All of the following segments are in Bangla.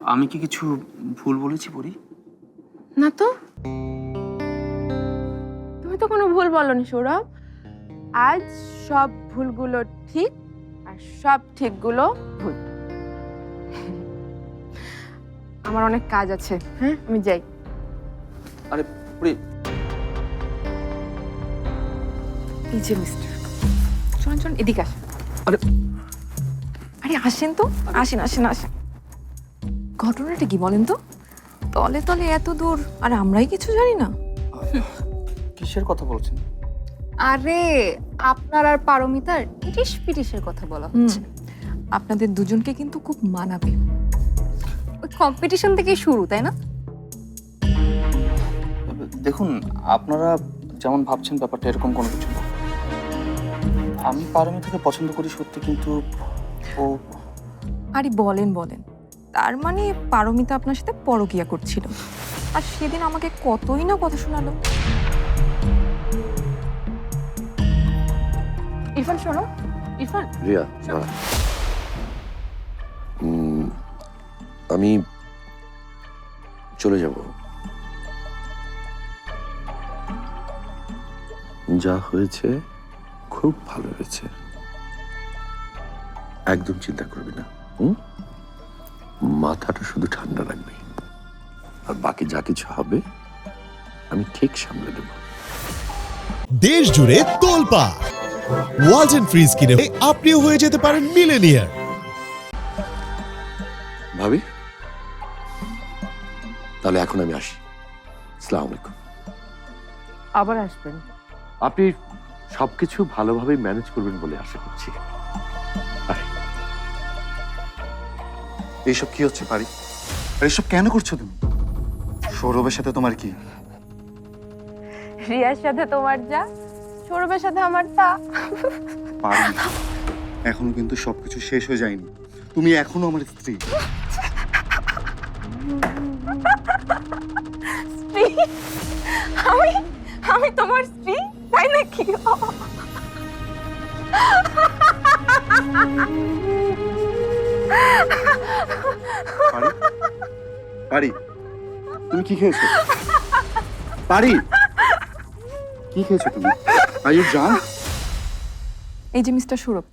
আমি কি কিছু ভুল বলেছি পরি না তো। তুমি তো কোনো ভুল বলনি সৌরভ। আজ সব ভুলগুলো ঠিক আর সব ঠিকগুলো ভুল। আমার অনেক কাজ আছে। হ্যাঁ আমি যাই। আরে পরি এই যে মিস্টার চলুন চলুন এদিকে আসেন আরে। আরে আসেন তো। আসেন আসেন আসেন। ঘটনাটা কি বলেন তো? তলে তলে এত দূর আর আমরাই কিছু জানি না। কিসের কথা বলছেন? আরে আপনার আর পারমিতার ইটিস পিটিসের কথা বলা হুম, হচ্ছে। আপনাদের দুজনকে কিন্তু খুব মানাবে। ওই কম্পিটিশন থেকেই শুরু তাই না? দেখুন আপনারা যেমন ভাবছেন ব্যাপারটা এরকম কোনো কিছু না। আমি পারমিতাকে পছন্দ করি সত্যি কিন্তু ও আরে বলেন বলেন। তার মানে পারমিতা আপনার সাথে পরকিয়া করছিল। আর সেদিন আমাকে কতই না কথা শোনালো। ইরফান, শোনো। ইরফান রিয়া। আমি চলে যাব। যা হয়েছে খুব ভালো হয়েছে। একদম চিন্তা করবি না, হুম? মাথাটা শুধু ঠান্ডা রাখবি। আর বাকি যা কিছু হবে আমি ঠিক সামলে দেবো দেশ জুড়ে তোলপা। ওয়ালটন ফ্রিজ কিনে আপনিও হয়ে যেতে পারেন মিলেনিয়ার ভাবি তাহলে এখন আমি আসি। সালাম আলাইকুম। আবার আসবেন। আপনি সবকিছু ভালোভাবে ম্যানেজ করবেন বলে আশা করছি। এইসব কি হচ্ছে পারি? আর এইসব কেন করছ তুমি? সৌরভের সাথে তোমার কি? রিয়ার সাথে তোমার যা সৌরভের সাথে আমার তা। পারি। এখনও কিন্তু সবকিছু শেষ হয়ে যায়নি। তুমি এখনও আমার স্ত্রী। স্ত্রী? আমি আমি তোমার স্ত্রী? তাই নাকি? পারি? পারি। তুমি কি খেয়েছো? পারি। কি খেয়েছো তুমি? আর ইউ জান এই যে মিস্টার সৌরভ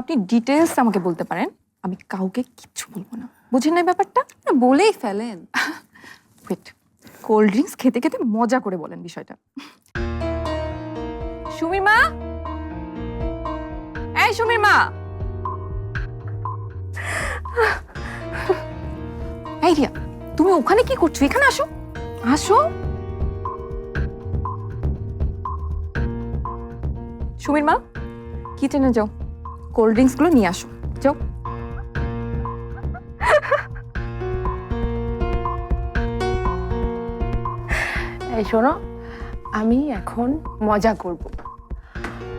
আপনি ডিটেলস আমাকে বলতে পারেন আমি কাউকে কিচ্ছু বলব না। বুঝেন না ব্যাপারটা? না, বলেই ফেলেন। ওয়েট কোল্ড ড্রিঙ্কস খেতে খেতে মজা করে বলেন বিষয়টা। সুমির মা? এই সুমির মা! এই রিয়া, তুমি ওখানে কি করছ? এখানে আসো। আসো। সুমির মা, কিচেনে যাও। কোল্ড ড্রিঙ্কসগুলো নিয়ে আসো। যাও। এই শোনো, আমি এখন মজা করব।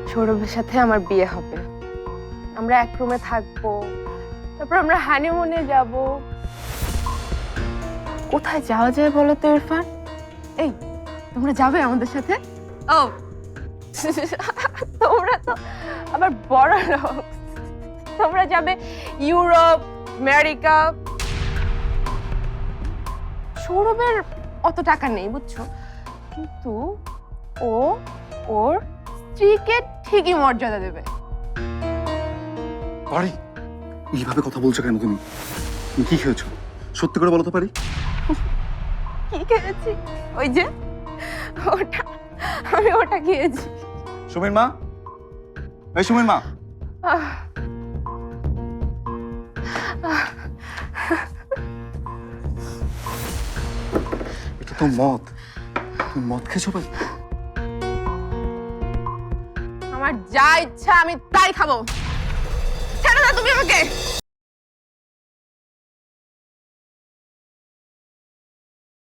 সৌরভের সাথে আমার বিয়ে হবে। আমরা এক রুমে থাকব। তারপর আমরা হানিমুনে যাব। কোথায় যাওয়া যায় বলো তো, ইরফান? এই, তোমরা যাবে আমাদের সাথে? ও। তোমরা তো আবার বড় লোক। তোমরা যাবে ইউরোপ, আমেরিকা। সৌরভের অত টাকা নেই, বুঝছ? কিন্তু ও ওর স্ত্রীকে ঠিকই মর্যাদা দেবে। পারি এইভাবে কথা বলছো কেন তুমি? তুমি কি খেয়েছো? সত্যি করে বলো তো পারি? কি খেয়েছি? ওই যে ওটা আমি ওটা খেয়েছি। সুমির মা? এই সুমির মা। এটা তো মদ। তুমি মদ খেয়েছো ভাই? আমার যা ইচ্ছা আমি তাই খাব। না তুমি আমাকে।